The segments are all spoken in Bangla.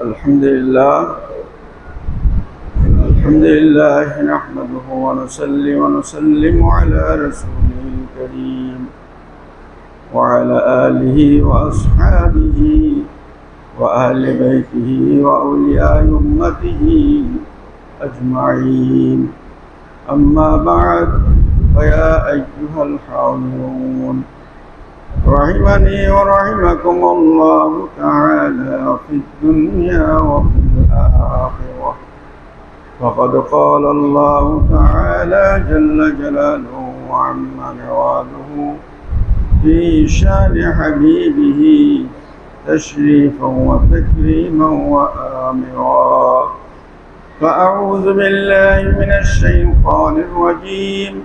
الحمد لله. الحمد لله نحمده ونصلي ونسلم على رسوله الكريم وعلى آله وأصحابه وأهل بيته وأولياء أمته أجمعين. أما بعد فيا أيها الحاضرون رحمني ورحمكم الله تعالى في الدنيا وفي الآخرة. فقد قال الله تعالى جل جلاله وعم نواله في شان حبيبه تشريفا وتكريما وآمرا. فأعوذ بالله من الشيطان الرجيم.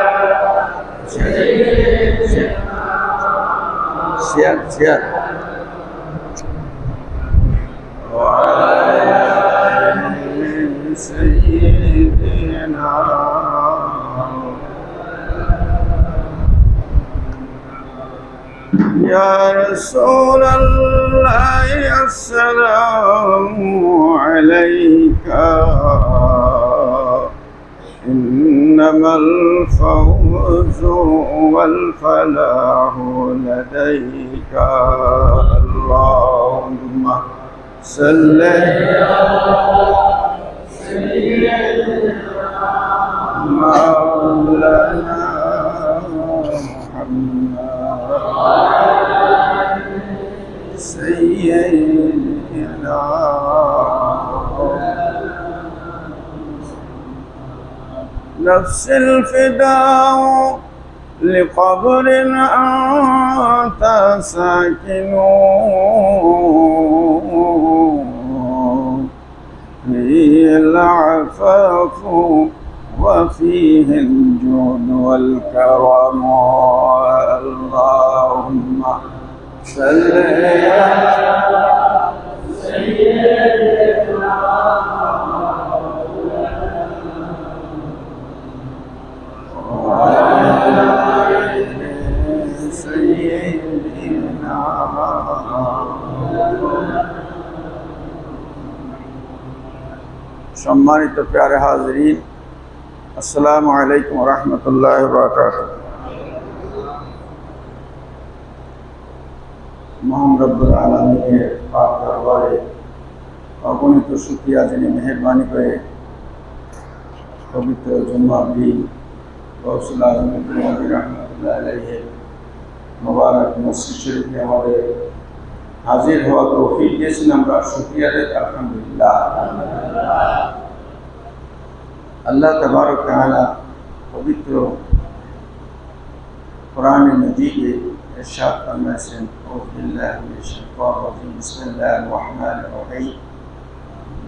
سير سير وعلى آل سيدنا يا رسول الله السلام عليك إنما الفوز والفلاح لديك. اللهم صل مولانا محمد سيدنا نفس الفداء لقبر أنت ساكن. فيه العفاف وفيه الجود والكرم. اللهم صل على সম্মানিত প্যারে হাজরিন আসসালামু আলাইকুম রহমতুল্লাহ বরকাত মোহাম্মদুল আলমীকে পাক দরবারে অগণিত সুখিয়া যিনি মেহরবানি করে পবিত্র জন্মাবি গৌসুল আলমী রহমতুল্লাহ আলহের মোবারক মসজিদ শরীফে আমাদের হাজির হওয়া তৌফিক দিয়েছেন আমরা শুক্রিয়া দেয় আলহামদুলিল্লাহ আল্লাহ তবারক তালা পবিত্র কোরআন নদীকে ارشاد فرماسن اعوذ بالله من الشيطان الرجيم بسم الله الرحمن الرحيم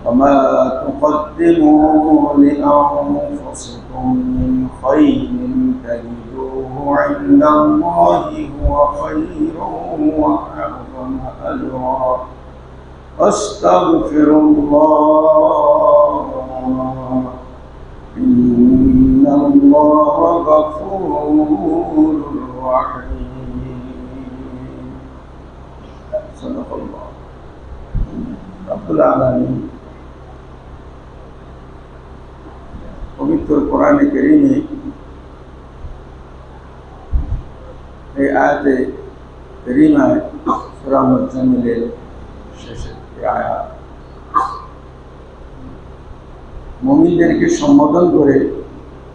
وما تقدموا لانفسكم من خير تجدوه عند الله هو خير واعظم اجرا. أستغفر الله الله غفور رحيم صدق الله رب العالمين পবিত্র কোরআনে কেরিমে এই আয়াতে কেরিমায় সুরা মুজাম্মিলের শেষের আয়া মমিনদেরকে সম্বোধন করে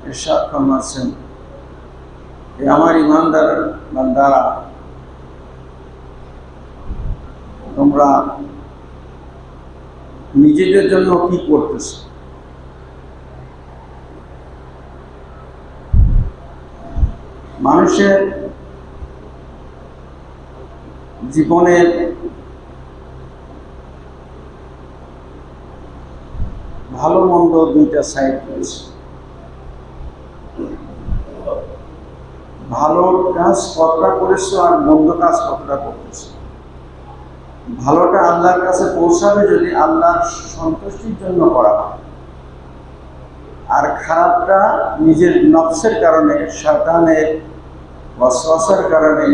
এরশাদ ফরমাচ্ছেন আমার ইমানদার বান্দারা, তোমরা নিজেদের জন্য কি করতেছ? মানুষের জীবনের ভালো মন্দ দুইটা সাইড রয়েছে। ভালো কাজ কতটা করেছ আর মন্দ কাজ কতটা করতেছো? ভালোটা আল্লাহর কাছে পৌঁছাবে যদি আল্লাহর সন্তুষ্টির জন্য করা হয়। আর খারাপটা নিজের নফসের কারণে শয়তানের ওয়াসওয়াসার কারণে,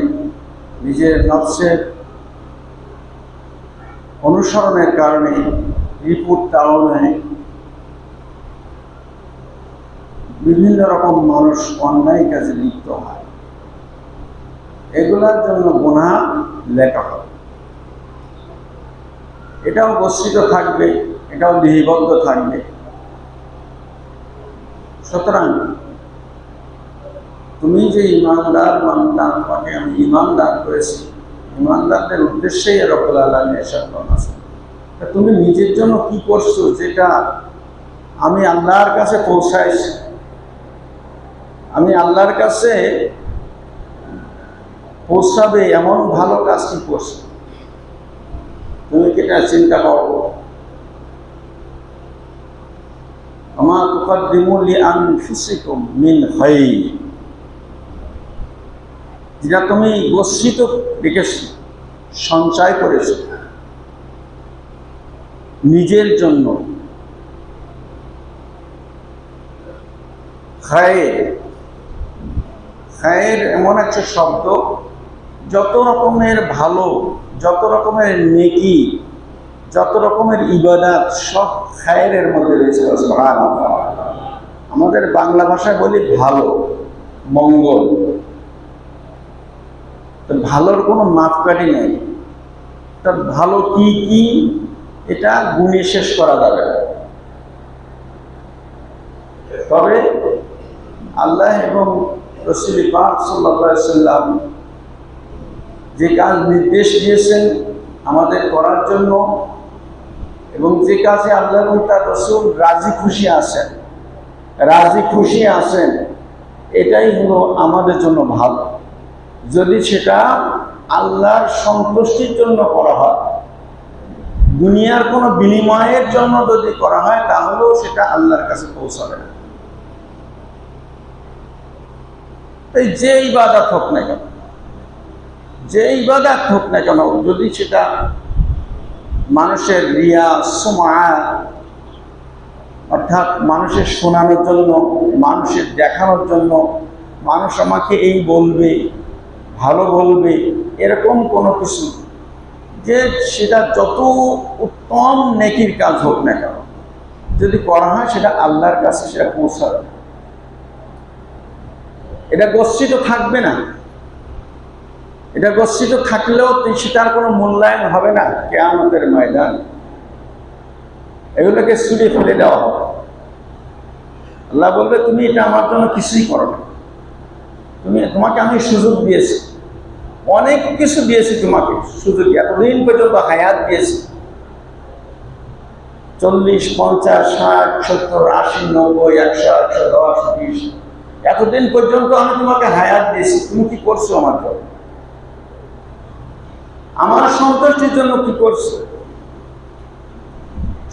নিজের নফসের অনুসরণের কারণে রিপোর্ট তাড়নে বিভিন্ন রকম মানুষ অন্যায় কাজে লিপ্ত হয়। এগুলার জন্য গুণা লেখা হয় এটাও বস্তিত থাকবে, এটাও লিপিবদ্ধ থাকবে। সুতরাং তুমি যে ইমানদার মানদান তোমাকে আমি ইমানদার করেছি, ইমানদারদের উদ্দেশ্যেই রব্বুল আলমী এসব তা তুমি নিজের জন্য কি করছ যেটা আমি আল্লাহর কাছে পৌঁছাইছি? আমি আল্লাহর কাছে পৌঁছাবে এমন ভালো কাজ কি করছ। তুমি কি এটা চিন্তা করো? আমা তুকাদ্দিমু লিআনফুসিকুম মিন খাইর। যেটা তুমি গচ্ছিত রেখেছ সঞ্চয় করেছ। নিজের জন্য। খায়ের খায়ের এমন একটা শব্দ যত রকমের ভালো, যত রকমের নেকি, যত রকমের ইবাদাত সব খায়ের মধ্যে রয়েছে আমাদের বাংলা ভাষায় বলি ভালো, মঙ্গল। ভালোর কোনো মাপকাঠি নেই। তা ভালো কি কি, এটা গুণে শেষ করা যাবে তবে আল্লাহ এবং রসুল পাক সাল্লাহ সাল্লাম যে কাজ নির্দেশ দিয়েছেন আমাদের করার জন্য এবং যে কাজে আল্লাহ এবং তার রসুল রাজি খুশি আছেন, রাজি খুশি আছেন, এটাই হলো আমাদের জন্য ভালো। যদি সেটা আল্লাহর সন্তুষ্টির জন্য করা হয়, দুনিয়ার কোনো বিনিময়ের জন্য যদি করা হয়, তাহলেও সেটা আল্লাহর কাছে পৌঁছাবে না। এই যে ইবাদত হোক না কেন যে ইবাদত হোক না কেন, যদি সেটা মানুষের রিয়া সমা অর্থাৎ মানুষের শোনানোর জন্য, মানুষের দেখানোর জন্য, মানুষ আমাকে এই বলবে, ভালো বলবে, এরকম কোনো কিছু যে সেটা যত উত্তম নেকির কাজ হোক না কেন, যদি করা হয় সেটা আল্লাহর কাছে সেটা পৌঁছাবে। এটা গচ্ছিত থাকবে না এটা গচ্ছিত থাকলেও সেটার কোনো মূল্যায়ন হবে না। কেয়ামতের ময়দান। এগুলোকে ছুড়ে ফেলে দেওয়া হবে। আল্লাহ বলবে, তুমি এটা আমার জন্য কিছুই করো না। তুমি, তোমাকে আমি সুযোগ দিয়েছি। অনেক কিছু দিয়েছি তোমাকে সুযোগ এতদিন পর্যন্ত হায়াত দিয়েছি। চল্লিশ, পঞ্চাশ, ষাট, সত্তর, আশি, নব্বই, একশো একশো দশ, বিশ। এতদিন পর্যন্ত আমি তোমাকে হায়াত দিয়েছি। তুমি কি করছ আমার জন্য? আমার সন্তুষ্টির জন্য কি করছে?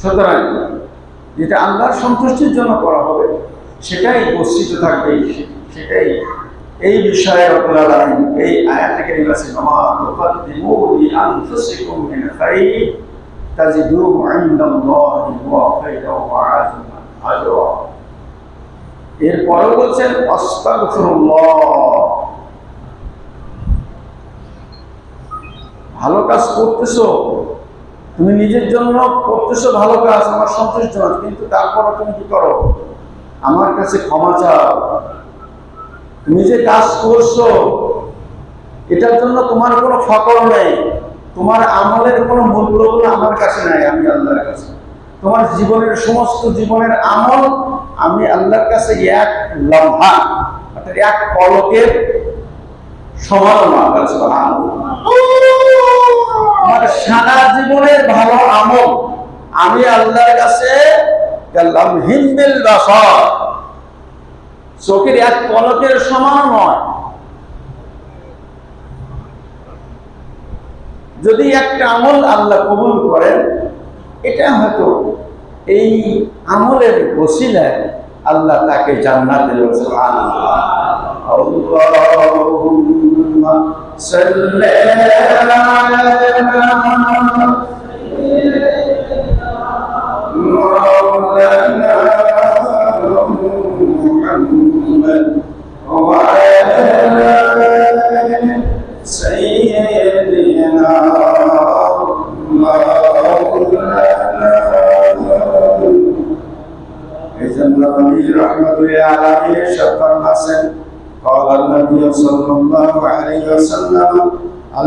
সুতরাং যেটা আল্লাহর সন্তুষ্টির জন্য করা হবে, সেটাই বর্ষিত থাকবে, সেটাই এই বিষয়ে আপনারা এই আয়াত থেকে নিবাসী মামা তুকাদ্দিমু আজরা এরপরেও বলছেন, আস্তাগফিরুল্লাহ। ভালো কাজ করতেছো, তুমি নিজের জন্য করতেছো ভালো কাজ, আমার সন্তুষ্ট না কিন্তু তারপরও তুমি কি করো? আমার কাছে ক্ষমা চাও। তুমি যে কাজ করছ, এটার জন্য তোমার কোনো ফকর নেই। তোমার আমলের কোনো মূল্যগুলো আমার কাছে নাই, আমি আল্লাহর কাছে। তোমার জীবনের সমস্ত জীবনের আমল আমি আল্লাহর কাছে এক লম্বা অর্থাৎ এক পলকের সমান আমার কাছে আমার সারা জীবনের ভালো আমল আমি আল্লাহর কাছে হিন্দিল বাসর। চোখের এক পলকের সমান নয়। যদি একটা আমল আল্লাহ কবুল করেন, এটা হয়তো এই আমলের বসিলায় আল্লাহ তাকে জান্নাতে আল্লাহুম্মা সাল্লি আলা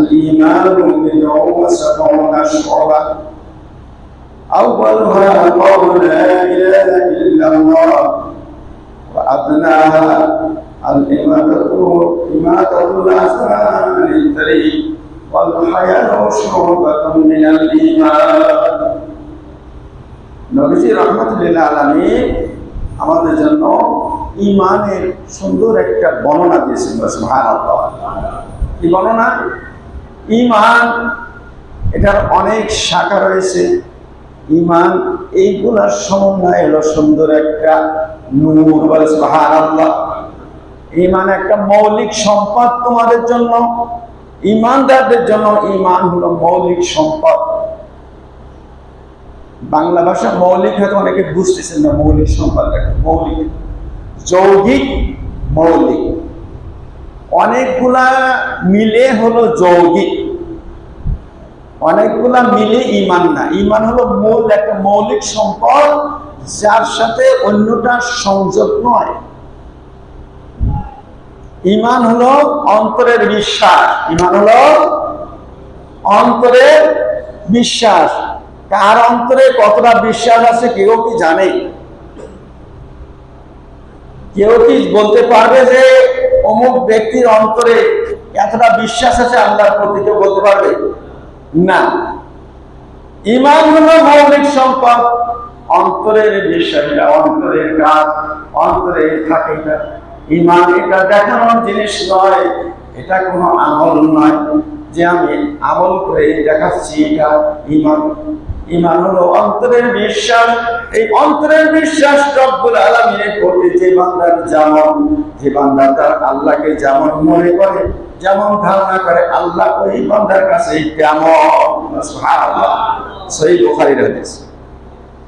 الإيمان بضع وسبعون شعبة أولها قول لا إله إلا الله وأدناها الإماتة إماتة الأذى عن الطريق والحياة شعبة من الإيمان নবীজি রহমতুল্লাহ আলমী আমাদের জন্য ইমানের সুন্দর একটা বর্ণনা দিয়েছেন সুবহানাল্লাহ কি বর্ণনা ইমান, এটার অনেক শাখা রয়েছে। ইমান, এইগুলার সমন্বয় হলো সুন্দর একটা নূর বলে সুবহানাল্লাহ। ইমান একটা মৌলিক সম্পদ তোমাদের জন্য, ইমানদারদের জন্য ইমান হলো মৌলিক সম্পদ। বাংলা ভাষা মৌলিক হয়তো অনেকে বুঝতেছেন না, মৌলিক সম্পদ মৌলিক। যৌগিক, মৌলিক। অনেকগুলা মিলে হলো যৌগিক। অনেকগুলা মিলে ইমান না। ইমান হলো মূল, একটা মৌলিক সম্পদ যার সাথে অন্যটা সংযোগ নয়। ইমান হলো অন্তরের বিশ্বাস। ইমান হলো অন্তরের বিশ্বাস। কার অন্তরে কতটা বিশ্বাস আছে কেউ কি জানে? কেউ কি বলতে পারবে যে অমুক ব্যক্তির অন্তরে এতটা বিশ্বাস আছে আল্লাহর প্রতি কেউ বলতে পারবে? না। ইমান হলো মৌলিক সম্পদ। অন্তরের বিষয়টা অন্তরের কাজ অন্তরে থাকে এটা। ইমান এটা দেখানোর জিনিস নয়, এটা কোনো আমল নয়। যে আমি আমল করে দেখাচ্ছি এটা ইমান। ইমান হলো অন্তরের বিশ্বাস। এই অন্তরের বিশ্বাস রব্বুল আলামিনের প্রতি যে বান্দার যেমন, যে বান্দা তার আল্লাহকে যেমন মনে করে, যেমন ধারণা করে, আল্লাহ ওই বান্দার কাছে তেমন। সহিহ বুখারীর হাদিস।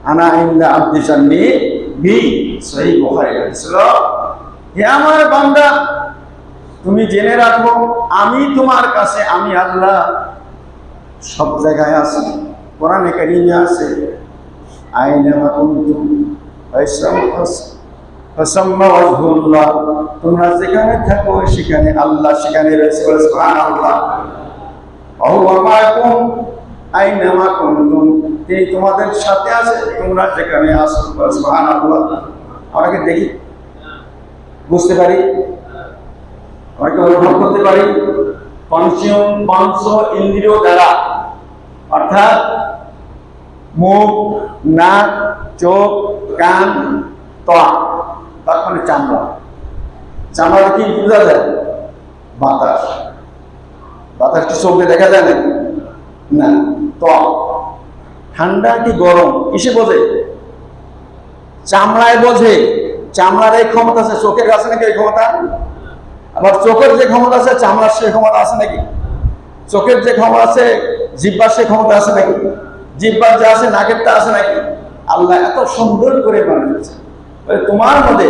আনা ইন্দা আব্দি জান্নি বি সহিহ বুখারীর হাদিস। হে আমার বান্দা, তুমি জেনে রাখো, আমি তোমার কাছে, আমি আল্লাহ সব জায়গায় আছি। কোরআনে কারিমে আছে আইনামা কুনতুম ফাসাম্মা ওয়াজহুল্লাহ তোমরা যেখানে থাকো সেখানে আল্লাহ, সেখানে রয়েছে বলে সুবহানাল্লাহ। অহুয়া মাকুম আইনামা কুনতুম তিনি তোমাদের সাথে আছে, তোমরা যেখানে আসো বলে সুবহানাল্লাহ। আমাকে দেখি, বুঝতে পারি? আমাকে অনুভব করতে পারি? পঞ্চম পঞ্চ ইন্দ্রিয় দ্বারা, অর্থাৎ মুখ, নাক, চোখ, কান, ত্বক। তার মানে চামড়া। চামড়া কি বোঝা যায়? বাতাস। বাতাস কি চোখে দেখা যায় না না, ত্বক। ঠান্ডা কি গরম? কিসে বোঝে? চামড়ায় বোঝে। চামড়ার এই ক্ষমতা আছে চোখের আছে নাকি এই ক্ষমতা? আবার চোখের যে ক্ষমতা আছে, চামড়ার সে ক্ষমতা আছে নাকি? চোখের যে ক্ষমতা আছে জিব্বার সে ক্ষমতা আছে নাকি? জিব্বার যা আছে, নাকেরটা আছে নাকি? আল্লাহ এত সুন্দর করে বানিয়েছে। তোমার মধ্যে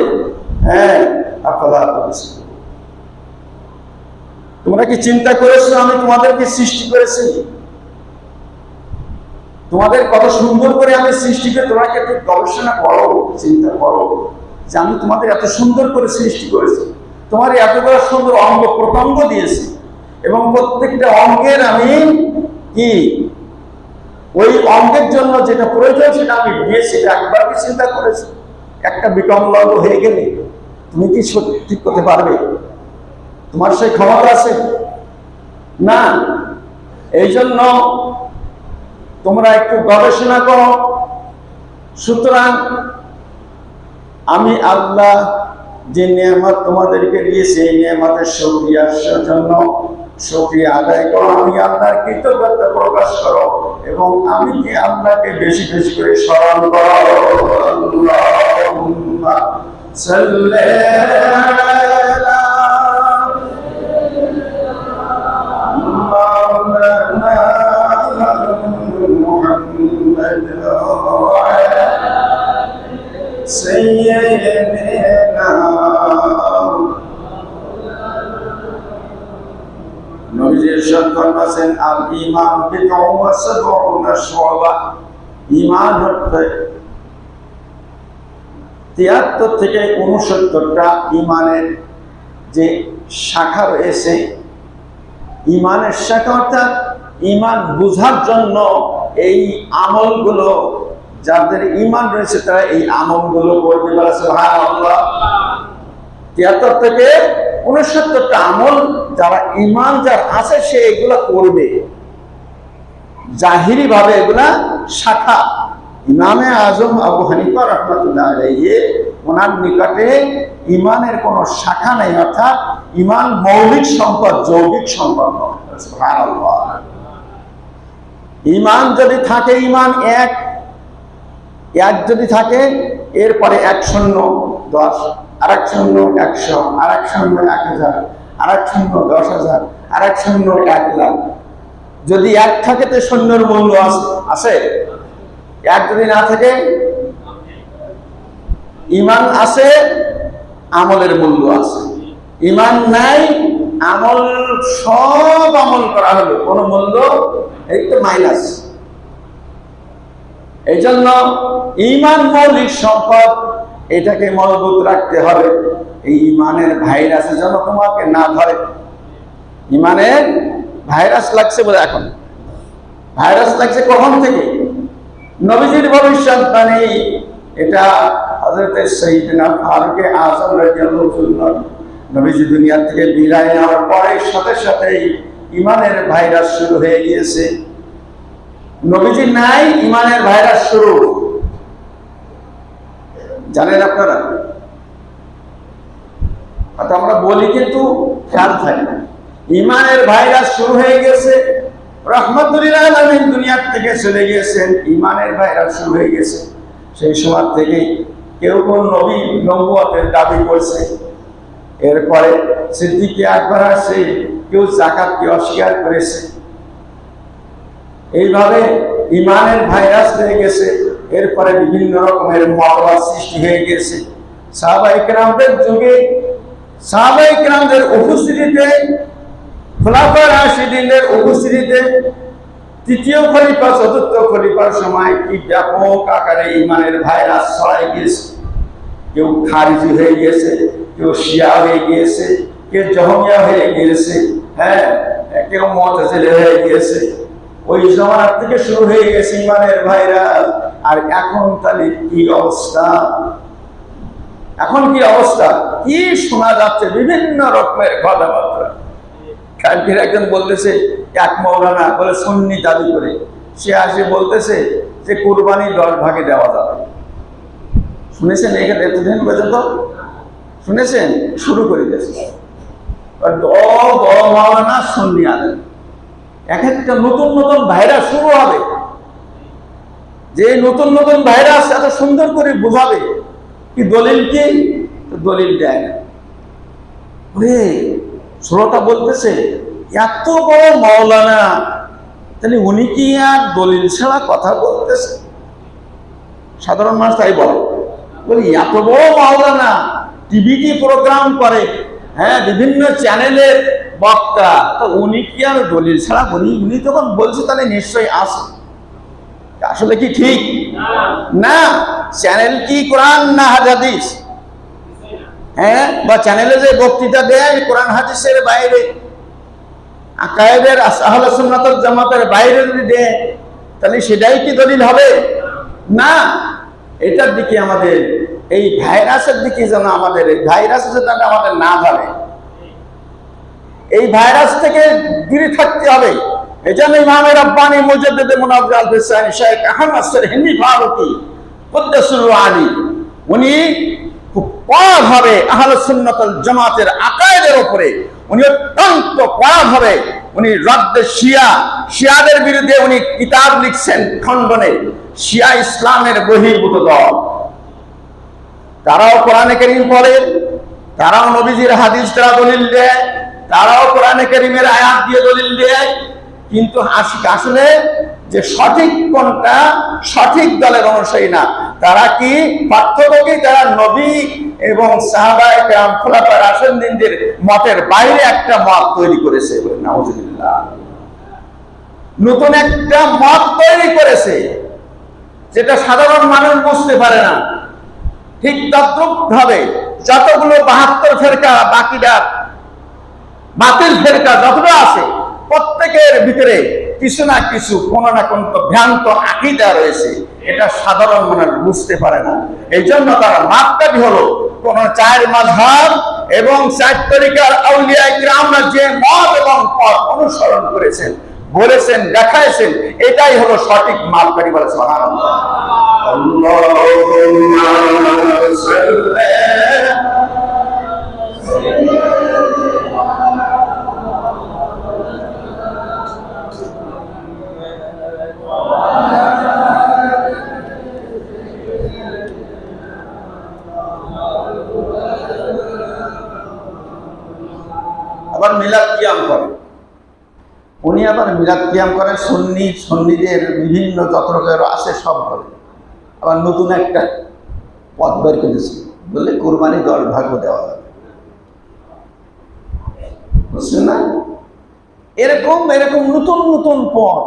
হ্যাঁ তোমরা কি চিন্তা করেছ আমি তোমাদেরকে সৃষ্টি করেছি? তোমাদের কত সুন্দর করে আমি সৃষ্টি করে তোমরা কি একটু গবেষণা করো, চিন্তা করো যে আমি তোমাদের এত সুন্দর করে সৃষ্টি করেছি। তোমার এত বড় সুন্দর অঙ্গ প্রত্যঙ্গ দিয়েছি। এবং প্রত্যেকটা অঙ্গের আমি কি? ওই অঙ্গের জন্য যেটা প্রয়োজন সেটা আমি দিয়েছি একবার কি চিন্তা করেছি? একটা বিকম্ব অঙ্গ হয়ে গেলে তুমি কি ঠিক করতে পারবে? তোমার সেই ক্ষমতা আছে? না। এই জন্য তোমরা একটু গবেষণা করো। সুতরাং আমি আল্লাহ যে নিয়ামত তোমাদেরকে দিয়েছি, এই নিয়ামতের সক্রিয়ার জন্য শুকরিয়া আদায় করো, আমি আল্লাহর কৃতজ্ঞতা প্রকাশ করো এবং আমি কি আপনাকে বেশি বেশি করে স্মরণ ইরশাদ আল শুআবা। ঈমান হচ্ছে তিয়াত্তর থেকে উনসত্তরটা ঈমানের যে শাখা রয়েছে। ঈমানের শাখা অর্থাৎ ইমান বুঝার জন্য এই আমলগুলো, যাদের ঈমান রয়েছে তারা এই আমলগুলো করবে বলা তিয়াত্তর থেকে উনসত্তরটা আমল যারা ইমান যার আছে সে এগুলা করবে। জাহিরি ভাবে এগুলা শাখা। ইমামে আজম আবু হানিফা রহমতুল্লাহ ওনার নিকটে ইমানের কোনো শাখা নেই, অর্থাৎ ইমান মৌলিক সম্পদ, যৌগিক সম্পদ ইমান যদি থাকে ইমান এক। এক যদি থাকে, এরপরে এক শূন্য, দশ। আর এক শূন্য একশো আর এক শূন্য এক হাজার আর এক শূন্য দশ হাজার আর এক শূন্য এক লাখ। যদি এক থাকে তো শূন্যর মূল্য আছে? এক যদি না থাকে, ইমান আছে, আমলের মূল্য আছে। ইমান নাই, আমল, সব আমল করা হলো। কোনো মূল্য এই তো মাইনাস। এই জন্য ইমান মৌলিক সম্পদ এটাকে মজবুত রাখতে হবে। এই ইমানের ভাইরাস যেন তোমাকে না ধরে। ইমানের ভাইরাস লাগছে বলে এখন। ভাইরাস লাগছে কখন থেকে? নবীজির ভবিষ্যৎবাণী এটা হজরত সঈদিনা ফারুকে আজম রাজিয়াল্লাহু নবীজি দুনিয়া থেকে বিদায় নেওয়ার পরে সাথে সাথেই ইমানের ভাইরাস শুরু হয়ে গিয়েছে। নবীজি নাই, ইমানের ভাইরাস শুরু। জানেন আপনারা? হয়তো আমরা বলি কিন্তু খেয়াল থাকে না। ইমানের ভাইরাস শুরু হয়ে গেছে রহমতুল্লাহ আলমিন দুনিয়ার থেকে চলে গিয়েছেন, ইমানের ভাইরাস শুরু হয়ে গেছে। সেই সময় থেকে কেউ কোন নবী নবুয়তের দাবি করছে। এরপরে সিদ্দিকি আকবর আসছে, কেউ জাকাতকে অস্বীকার করেছে। এইভাবে ইমানের ভাইরাস হয়ে গেছে। এরপরে বিভিন্ন রকমের মতবাদ সৃষ্টি হয়ে গেছে সাহাবাইকরামদের যুগে, সাহাবা ইকরামদের উপস্থিতিতে, খোলাফা রাশিদিনের উপস্থিতিতে তৃতীয় খলিফা, চতুর্থ খলিফার সময় কি ব্যাপক আকারে ইমানের ভাইরাস ছড়াই গিয়েছে। কেউ খারিজি হয়ে গিয়েছে, কেউ শিয়া হয়ে গিয়েছে, কেউ জহমিয়া হয়ে গিয়েছে হ্যাঁ কেউ মতজেলে হয়ে গিয়েছে। ওই জমানার থেকে শুরু হয়ে গেছে ইমানের ভাইরাস। আর এখন তাহলে কি অবস্থা? এখন কি অবস্থা? কি শোনা যাচ্ছে? বিভিন্ন রকমের কথাবার্তা। কালকের একজন বলতেছে, এক মৌলানা বলে সন্নি দাবি করে, সে আসে বলতেছে যে কোরবানি দশ ভাগে দেওয়া যাবে। শুনেছেন এখানে এতদিন পর্যন্ত? শুনেছেন? শুরু করে দিয়েছে। মৌলানা, সুন্নি আনেন এক একটা নতুন নতুন ভাইরাস শুরু হবে। যে নতুন নতুন ভাইরাস এত সুন্দর করে বোঝাবে, কি দলিল কি? দলিল দেয় না। শ্রোতা বলতেছে, এত বড় মাওলানা, তাহলে উনি কি আর দলিল ছাড়া কথা বলতেছে? সাধারণ মানুষ তাই বলে। বলি, এত বড় মাওলানা টিভিতে প্রোগ্রাম করে? হ্যাঁ বিভিন্ন চ্যানেলের বক্তা, তো উনি কি আর দলিল ছাড়া? উনি উনি তখন বলছে, তাহলে নিশ্চয়ই আসে আসলে কি ঠিক? না চ্যানেল কি কোরআন না হাদিস? হ্যাঁ বা চ্যানেলে যে বক্তৃতা দেয়, কোরআন হাদিসের বাইরে। আকায়েদের আহলে জামাতের বাইরে যদি দেয়, তাহলে সেটাই কি দলিল হবে? না, এটার দিকে আমাদের, এই ভাইরাসের দিকে যেন আমাদের, এই ভাইরাস যেন আমাদের না ধরে। এই ভাইরাস থেকে দূরে থাকতে হবে। এই জন্য ইমামে রব্বানি ফিসানি শেখ আহমদ উনি খুব কড়াভাবে আহলে সুন্নাতুল জামাতের আকায়েদের উপরে উনি অত্যন্ত কড়াভাবে উনি রদ্দে শিয়া, শিয়াদের বিরুদ্ধে উনি কিতাব লিখছেন খণ্ডনে, শিয়া ইসলামের বহির্ভূত দল। তারাও কোরআনে করিম পড়ে, তারাও নবীজির হাদিস তারা দলিল দেয়, তারাও কোরআনে করিমের আয়াত দিয়ে দলিল দেয় কিন্তু আসলে যে সঠিক কোনটা, সঠিক দলের অনুসারী না। তারা কি পার্থক্য কি তারা নবী এবং সাহাবায় মতের বাইরে একটা মত তৈরি করেছে নতুন একটা মত তৈরি করেছে, যেটা সাধারণ মানুষ বুঝতে পারে না। ঠিক তদ্রুপ ভাবে যতগুলো বাহাত্তর ফেরকা বাকিটা বাতিল ফেরকা যতটা আছে প্রত্যেকের ভিতরে কিছু না কিছু কোনো না কোন তো ভ্রান্ত আকিদা রয়েছে এটা সাধারণ মানুষ বুঝতে পারে না এই জন্য তারা মাপকাঠি হলো কোন চার মাঝহাব এবং চার তরিকার আউলিয়া গ্রামরা যে মত এবং পথ অনুসরণ করেছেন বলেছেন দেখাইছেন এটাই হলো সঠিক মাপকাঠি বলে সুবহানাল্লাহ اللهم صل আবার মিলাদ কিয়াম করে। উনি আবার মিলাদ কিয়াম করে সন্নি, সন্নিদের বিভিন্ন যত রকমের আছে সব করে। আবার নতুন একটা পথ বের করেছে। বললে কোরবানি দশ ভাগও দেওয়া বুঝছেন না? এরকম এরকম নতুন নতুন পথ,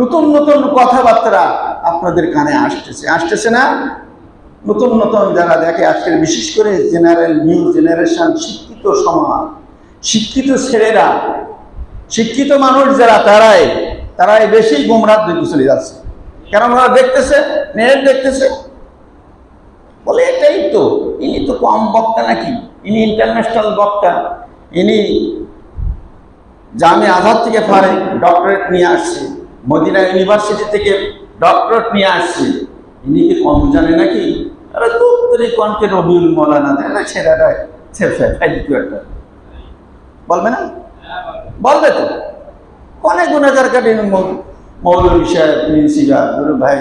নতুন নতুন কথাবার্তা আপনাদের কানে আসতেছে। আসতেছে না? নতুন নতুন যারা দেখে আজকে বিশেষ করে জেনারেল নিউ জেনারেশন শিক্ষিত সমাজ শিক্ষিত ছেলেরা শিক্ষিত মানুষ যারা তারাই তারাই বেশি গোমরাত দিকে চলে যাচ্ছে কেন ওরা দেখতেছে নেট দেখতেছে বলে এটাই তো ইনি তো কম বক্তা নাকি ইনি ইন্টারন্যাশনাল বক্তা ইনি জামে আজাদ থেকে পারে ডক্টরেট নিয়ে আসছে মদিনা ইউনিভার্সিটি থেকে ডক্টরেট নিয়ে আসছে ইনি কি কম জানে নাকি আরে তোর কনকে রবিউল দেয় না ছেলেটা ছেলে ফাইলিত একটা বলবে না? বলবে তো। অনেক গুণাগার কাটিন মৌলভী সাহেব প্রিন্সিপাল গুরু ভাই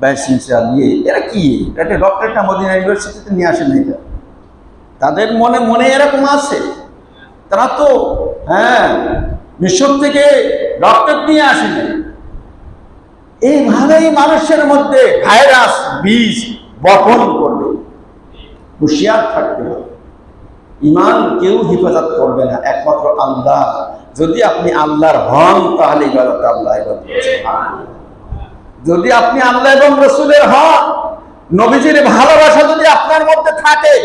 ভাইস প্রিন্সিপাল ইয়ে। এরা কি? এটা ডক্টরটা মদিনা ইউনিভার্সিটিতে নিয়ে আসেন এটা তাদের মনে মনে এরকম আছে। তারা তো হ্যাঁ মিশর থেকে ডক্টর নিয়ে আসেন এইভাবেই মানুষের মধ্যে ভাইরাস বীজ বপন করবে। হুঁশিয়ার থাকতে হবে। ইমান কেউ হেফাজত করবে না, একমাত্র আল্লাহ। যদি আপনি আল্লাহর হন, তাহলে ইবাদত আল্লাহ যদি আপনি আল্লাহ এবং রসুলের হন, নবীজির ভালোবাসা যদি আপনার মধ্যে থাকে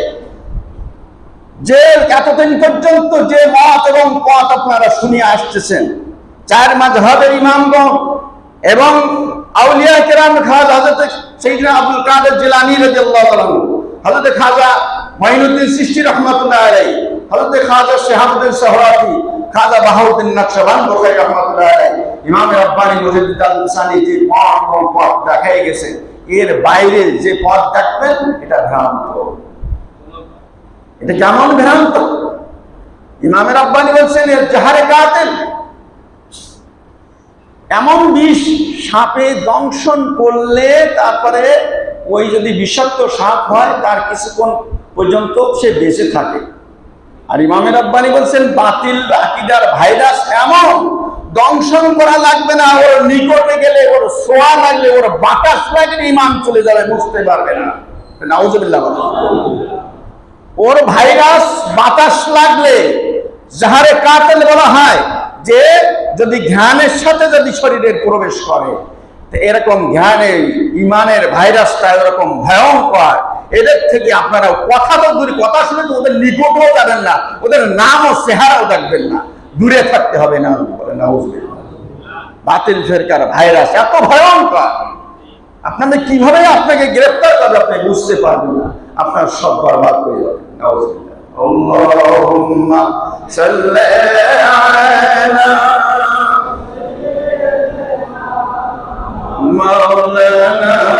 যে এতদিন পর্যন্ত যে মত এবং পথ আপনারা শুনিয়ে আসতেছেন, চার মাঝহের ইমামগণ এবং আউলিয়া কেরাম খাজা হজরত সেইদিনা আব্দুল কাদের জিলানি রাদিয়াল্লাহু তাআলা হজরত খাজা মাইনুদ্দিন সৃষ্টি রহমাতুল্লাহ হজরত খাজা শেহাবুদ্দিন খাজা বাহাউদ্দিন রহমাতুল্লাহ রব্বানি আল যে পথ দেখাই গেছে, এর বাইরে যে পথ দেখবেন এটা ভ্রান্ত। এটা কেমন ভ্রান্ত? ইমামের আব্বানি বলছেন, এর জাহারে কাতেন এমন বিষ সাপে দংশন করলে তারপরে ওই যদি বিষাক্ত সাপ হয়, তার কিছুক্ষণ পর্যন্ত সে বেঁচে থাকে। আর ইমামের আব্বানি বলছেন, বাতিল আকিদার ভাইরাস এমন, দংশন করা লাগবে না, ওর নিকটে গেলে ওর সোয়া লাগলে, ওর বাতাস লাগলে ইমান চলে যাবে, বুঝতে পারবে না। নাউজুবিল্লাহ ওর ভাইরাস, বাতাস লাগলে, যাহারে কাতেল বলা হয়, যে যদি জ্ঞানের সাথে যদি শরীরে প্রবেশ করে এরকম জ্ঞানের ইমানের ভাইরাসটা এরকম ভয়ঙ্কর। এদের থেকে আপনারা কথা তো দূরে কথা শুনে তো ওদের নিকটও যাবেন না ওদের নামও চেহারাও দেখবেন না দূরে থাকতে হবে না বলে না বাতিল ফেরকার ভাইরাস এত ভয়ঙ্কর আপনাদের কিভাবে আপনাকে গ্রেফতার করবে আপনি বুঝতে পারবেন না আপনার সব বরবাদ করে যাবে নাউজুবিল্লাহ। اللهم صل على مولانا